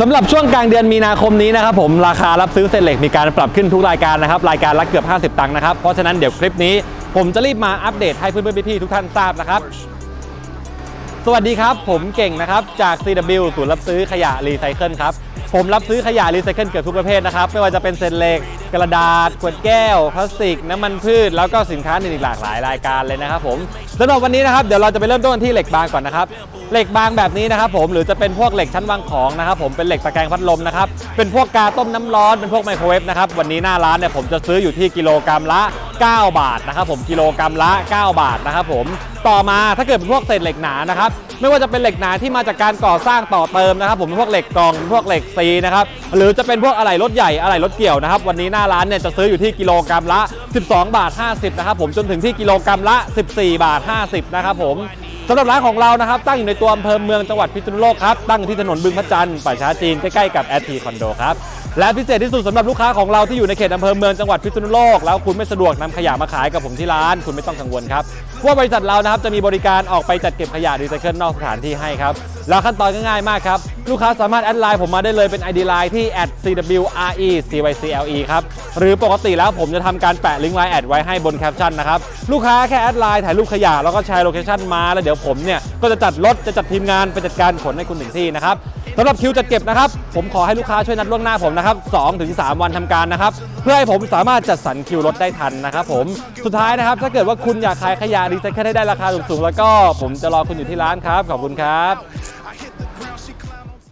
สำหรับช่วงกลางเดือนมีนาคมนี้นะครับผมราคารับซื้อเศษเหล็กมีการปรับขึ้นทุกรายการนะครับรายการละเกือบ 50 ตังค์นะครับเพราะฉะนั้นเดี๋ยวคลิปนี้ ผมจะรีบมาอัปเดตให้เพื่อนๆพี่ๆทุกท่านทราบนะครับ สวัสดีครับ ผมเก่งนะครับจาก CW ศูนย์รับซื้อขยะรีไซเคิลครับ ผมรับซื้อขยะรีไซเคิลเกือบทุกประเภทนะครับ ไม่ว่าจะเป็นเศษเหล็ก กระดาษ ขวดแก้ว พลาสติก น้ำมันพืช แล้วก็สินค้าอื่นอีกหลากหลายรายการเลยนะครับผมสำหรับวันนี้นะครับ เดี๋ยวเราจะไปเริ่มต้นที่เหล็กบางก่อนนะครับ เหล็กบางแบบนี้นะครับผมหรือจะเป็นพวกเหล็กชั้นวางของนะครับผมเป็นเหล็กตะแกรงพัดลมนะครับเป็นพวกกาต้มน้ำร้อนเป็นพวกไมโครเวฟนะครับวันนี้หน้าร้านเนี่ยผมจะซื้ออยู่ที่กิโลกรัมละ 9 บาทนะครับผมกิโลกรัมละ 9 บาทนะครับผมต่อมาถ้าเกิดเป็นพวกเศษเหล็กหนานะครับไม่ว่าจะเป็นเหล็กหนาที่มาจากการก่อสร้างต่อเติมนะครับผมพวกเหล็กกรองพวกเหล็กซีนะครับหรือจะเป็นพวกอะไหล่รถใหญ่อะไหล่รถเกี่ยวนะครับวันนี้หน้าร้านเนี่ยจะซื้ออยู่ที่กิโลกรัมละ 12 บาท 50นะครับผมจนถึงที่กิโลกรัมละ 14 บาท 50นะครับผมสำหรับร้านของเรานะครับตั้งอยู่ในตัวอำเภอเมืองจังหวัดพิษณุโลกครับตั้งอยู่ที่ถนนบึงพระจันทร์ป่าช้าจีนใกล้ๆกับแอทีคอนโดครับ และพิเศษที่สุดสำหรับลูกค้าของเราที่อยู่ในเขตอำเภอเมืองจังหวัดพิษณุโลกแล้วคุณไม่สะดวกนำขยะมาขายกับผมที่ร้าน คุณไม่ต้องกังวลครับ ว่าบริษัทเรานะครับจะมีบริการออกไปจัดเก็บขยะรีไซเคิลนอกสถานที่ให้ครับ แล้วขั้นตอนก็ง่ายมากครับ ลูกค้าสามารถแอดไลน์ผมมาได้เลยเป็น ID Line ที่ @cwrecycle ครับ หรือปกติแล้วผมจะทำการแปะลิงก์ไลน์แอดไว้ให้บนแคปชั่นนะครับ ลูกค้าแค่แอดไลน์ถ่ายรูปขยะแล้วก็แชร์โลเคชั่นมา แล้วเดี๋ยวผมเนี่ยก็จะจัดรถจะจัดทีมงานไปจัดการขนให้คุณถึงที่นะครับสำหรับคิวจัดเก็บนะครับ ผมขอให้ลูกค้าช่วยนัดล่วงหน้าผมนะครับ2ถึง3วันทำการนะครับ เพื่อให้ผมสามารถจัดสรรคิวรถได้ทันนะครับผม สุดท้ายนะครับ ถ้าเกิดว่าคุณอยากขายขยะรีไซเคิลให้ได้ราคาสูงๆ แล้วก็ผมจะรอคุณอยู่ที่ร้านครับ ขอบคุณครับ